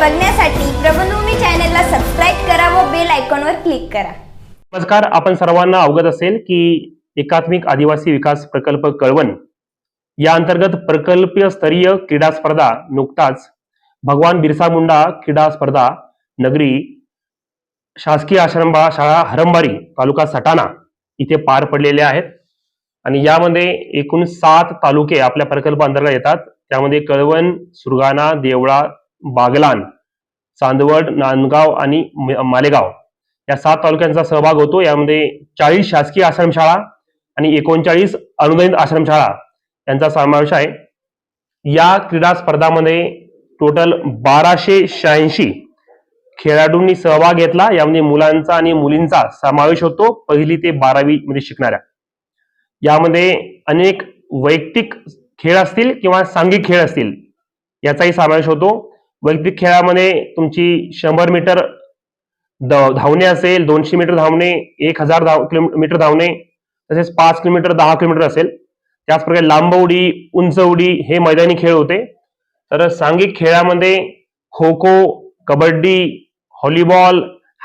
बघण्यासाठी प्रबंधभूमी चॅनलला सबस्क्राईब करा व बेल आयकॉनवर क्लिक करा. नमस्कार आपण सर्वांना अवगत असेल की एकात्मिक आदिवासी विकास प्रकल्प कळवण या अंतर्गत प्रकल्पीय स्तरीय क्रीडा स्पर्धा नुकताच भगवान बिरसा मुंडा क्रीडा स्पर्धा नगरी शासकीय आश्रमबा शाळा हरंबारी तालुका सटाणा इथे पार पडलेले आहेत. आणि यामध्ये एकूण सात तालुके आपल्या प्रकल्प अंतर्गत येतात. त्यामध्ये कळवण सुरगाणा देवळा बागलान चांदवड नांदगाव आणि मालेगाव. या सात तालुक्यांचा सहभाग होतो. यामध्ये चाळीस शासकीय आश्रमशाळा आणि एकोणचाळीस अनुदानित आश्रमशाळा यांचा समावेश आहे. या क्रीडा स्पर्धामध्ये टोटल बाराशे शहाऐंशी खेळाडूंनी सहभाग घेतला. यामध्ये मुलांचा आणि मुलींचा समावेश होतो. पहिली ते बारावी मध्ये शिकणाऱ्या. यामध्ये अनेक वैयक्तिक खेळ असतील किंवा सांघिक खेळ असतील याचाही समावेश होतो. वैयक्तिक खेळामध्ये तुमची शंभर मीटर द- धावणे असेल दोनशे मीटर धावणे एक हजार धाव किलोमीटर धावणे तसेच पाच किलोमीटर दहा किलोमीटर असेल. त्याचप्रकारे लांब उडी उंच उडी हे मैदानी खेळ होते. तर सांघिक खेळामध्ये खो खो कबड्डी व्हॉलीबॉल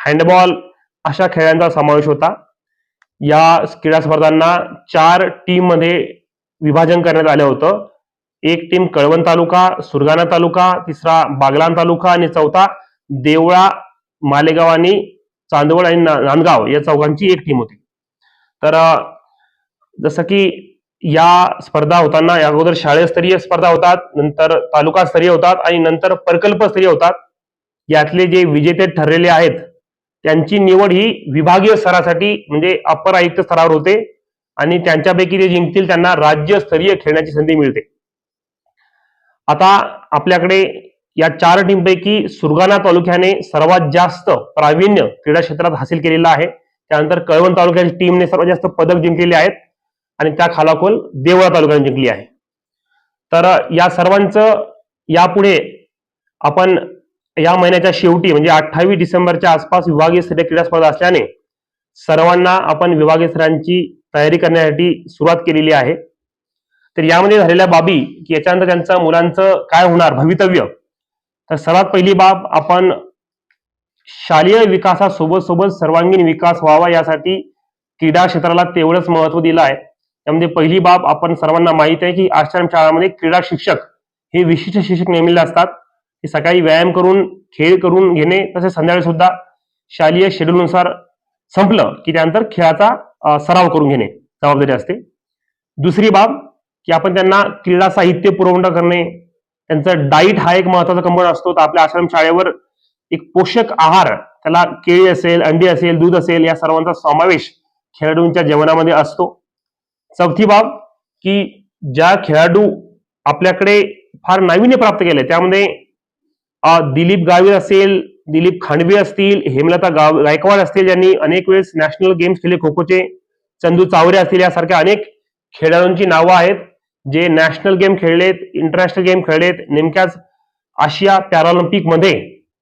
हँडबॉल अशा खेळांचा समावेश होता. या क्रीडा स्पर्धांना चार टीममध्ये विभाजन करण्यात आलं होतं. एक टीम कळवण तालुका सुरगाणा तालुका तिसरा बागलान तालुका आणि चौथा देवळा मालेगाव आणि चांदवड आणि नांदगाव या चौघांची एक टीम होती. तर जसं की या स्पर्धा होताना या अगोदर शाळेस्तरीय स्पर्धा होतात नंतर तालुकास्तरीय होतात आणि नंतर प्रकल्पस्तरीय होतात. यातले जे विजेते ठरलेले आहेत त्यांची निवड ही विभागीय स्तरासाठी म्हणजे अपर आयुक्त स्तरावर होते आणि त्यांच्यापैकी जे जिंकतील त्यांना राज्यस्तरीय खेळण्याची संधी मिळते. आता आपल्याकडे या चार टीमपैकी सुरगाणा तालुक्याने सर्वात जास्त प्रावीण्य क्रीडा क्षेत्रात हासिल केलेलं आहे. त्यानंतर कळवण तालुक्याच्या टीमने सर्वात जास्त पदक जिंकलेले आहेत आणि त्या खालाखोल देवळा तालुक्याने जिंकली आहे. तर या सर्वांचं यापुढे आपण या महिन्याच्या शेवटी म्हणजे अठ्ठावीस डिसेंबरच्या आसपास विभागीय स्तरीय क्रीडा स्पर्धा असल्याने सर्वांना आपण विभागीय स्तरांची तयारी करण्यासाठी सुरुवात केलेली आहे. तर यामध्ये झालेल्या बाबी की याच्यानंतर त्यांचं मुलांचं काय होणार भवितव्य? तर सर्वात पहिली बाब आपण शालेय विकासासोबत सोबत सर्वांगीण विकास व्हावा यासाठी क्रीडा क्षेत्राला तेवढंच महत्त्व दिलं आहे. त्यामध्ये पहिली बाब आपण सर्वांना माहीत आहे की आश्रम शाळामध्ये क्रीडा शिक्षक हे विशिष्ट शिक्षक नेमलेले असतात. ते सकाळी व्यायाम करून खेळ करून घेणे तसेच संध्याकाळी सुद्धा शालेय शेड्यूलनुसार संपलं की त्यानंतर खेळाचा सराव करून घेणे जबाबदारी असते. दुसरी बाब की आपण त्यांना क्रीडा साहित्य पुरवठा करणे त्यांचं डाईट हा एक महत्त्वाचा कंपोनंट असतो. तर आपल्या आश्रम शाळेवर एक पोषक आहार त्याला केळी असेल अंडी असेल दूध असेल या सर्वांचा समावेश खेळाडूंच्या जेवणामध्ये असतो. चौथी बाब की ज्या खेळाडू आपल्याकडे फार नाविन्य प्राप्त केले त्यामध्ये दिलीप गावीर असेल दिलीप खांडवे असतील हेमलता गाव गायकवाड असतील ज्यांनी अनेक वेळेस नॅशनल गेम्स खेळले खो खोचे चंदू चावरे असतील यासारख्या अनेक खेळाडूंची नावं आहेत. जे नॅशनल गेम खेळलेत इंटरनॅशनल गेम खेळलेत नेमक्याच आशिया पॅरालिम्पिकमध्ये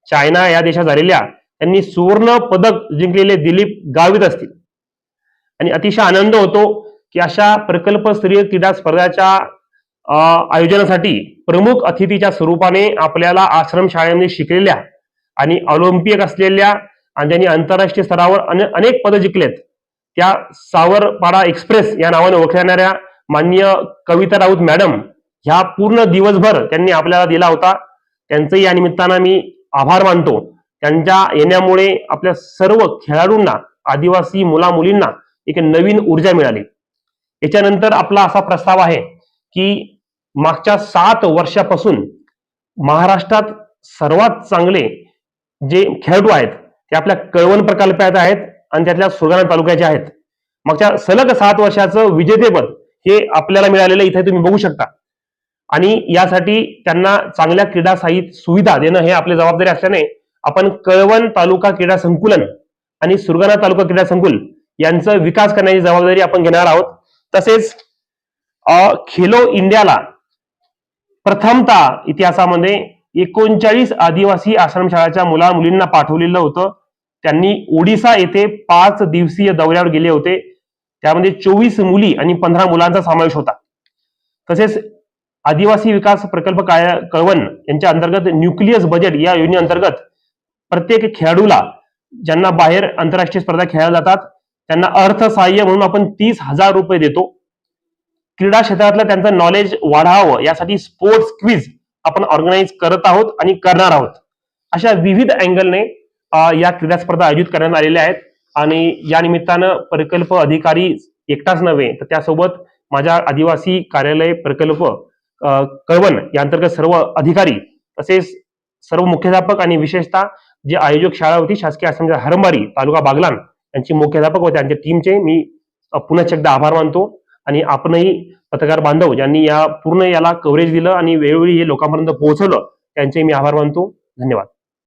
चायना या देशात झालेल्या त्यांनी सुवर्ण पदक जिंकलेले दिलीप गावित असतील. आणि अतिशय आनंद होतो की अशा प्रकल्पस्तरीय क्रीडा स्पर्धाच्या अं, आयोजनासाठी प्रमुख अतिथीच्या स्वरूपाने आपल्याला आश्रम शिकलेल्या आणि ऑलिम्पिक असलेल्या आणि ज्यांनी आंतरराष्ट्रीय स्तरावर अने- अनेक पदं जिंकलेत त्या सावरपाडा एक्सप्रेस या नावाने ओळखल्या माननीय कविता राऊत मॅडम ह्या पूर्ण दिवसभर त्यांनी आपल्याला दिला होता. त्यांचंही या निमित्तानं मी आभार मानतो. त्यांच्या येण्यामुळे आपल्या सर्व खेळाडूंना आदिवासी मुला मुलींना एक नवीन ऊर्जा मिळाली. याच्यानंतर आपला असा प्रस्ताव आहे की मागच्या सात वर्षापासून महाराष्ट्रात सर्वात चांगले जे खेळाडू आहेत ते आपल्या कळवण प्रकल्पात आहेत आणि त्यातल्या सुरगाणा तालुक्याचे आहेत. मागच्या सलग सात वर्षाचं विजेतेपद हे आपल्याला मिळालेलं इथे तुम्ही बघू शकता. आणि यासाठी त्यांना चांगल्या क्रीडा साहित्य सुविधा देणं हे आपली जबाबदारी असल्याने आपण कळवण तालुका क्रीडा संकुलन आणि सुरगाणा तालुका क्रीडा संकुल यांचा विकास करण्याची जबाबदारी आपण घेणार आहोत. तसेच खेलो इंडियाला प्रथमता इतिहासामध्ये एकोणचाळीस आदिवासी आश्रमशाळाच्या मुला मुलींना पाठवलेलं होतं. त्यांनी ओडिसा येथे पाच दिवसीय दौऱ्यावर गेले होते. त्यामध्ये चोवीस मुली आणि पंधरा मुलांचा समावेश होता. तसेच आदिवासी विकास प्रकल्प काय कळवण यांच्या अंतर्गत न्यूक्लियस बजेट या योजनेअंतर्गत प्रत्येक खेळाडूला ज्यांना बाहेर आंतरराष्ट्रीय स्पर्धा खेळल्या जातात त्यांना अर्थसहाय्य म्हणून आपण तीस हजार रुपये देतो. क्रीडा क्षेत्रातलं त्यांचं नॉलेज वाढावं यासाठी स्पोर्ट्स क्विज आपण ऑर्गनाईज करत आहोत आणि करणार आहोत. अशा विविध अँगलने या क्रीडा स्पर्धा आयोजित करण्यात आलेल्या आहेत. आणि या निमित्तानं प्रकल्प अधिकारी एकटाच नव्हे तर त्यासोबत माझ्या आदिवासी कार्यालय प्रकल्प कळवण या अंतर्गत सर्व अधिकारी तसेच सर्व मुख्याध्यापक आणि विशेषतः जे आयोजक शाळा होती शासकीय आश्रमच्या हरंबारी तालुका बागलान यांची मुख्याध्यापक व त्यांच्या टीमचे मी पुन्हा एकदा आभार मानतो. आणि आपणही पत्रकार बांधव ज्यांनी या पूर्ण याला कव्हरेज दिलं आणि वेळोवेळी हे लोकांपर्यंत पोहोचवलं त्यांचे मी आभार मानतो. धन्यवाद.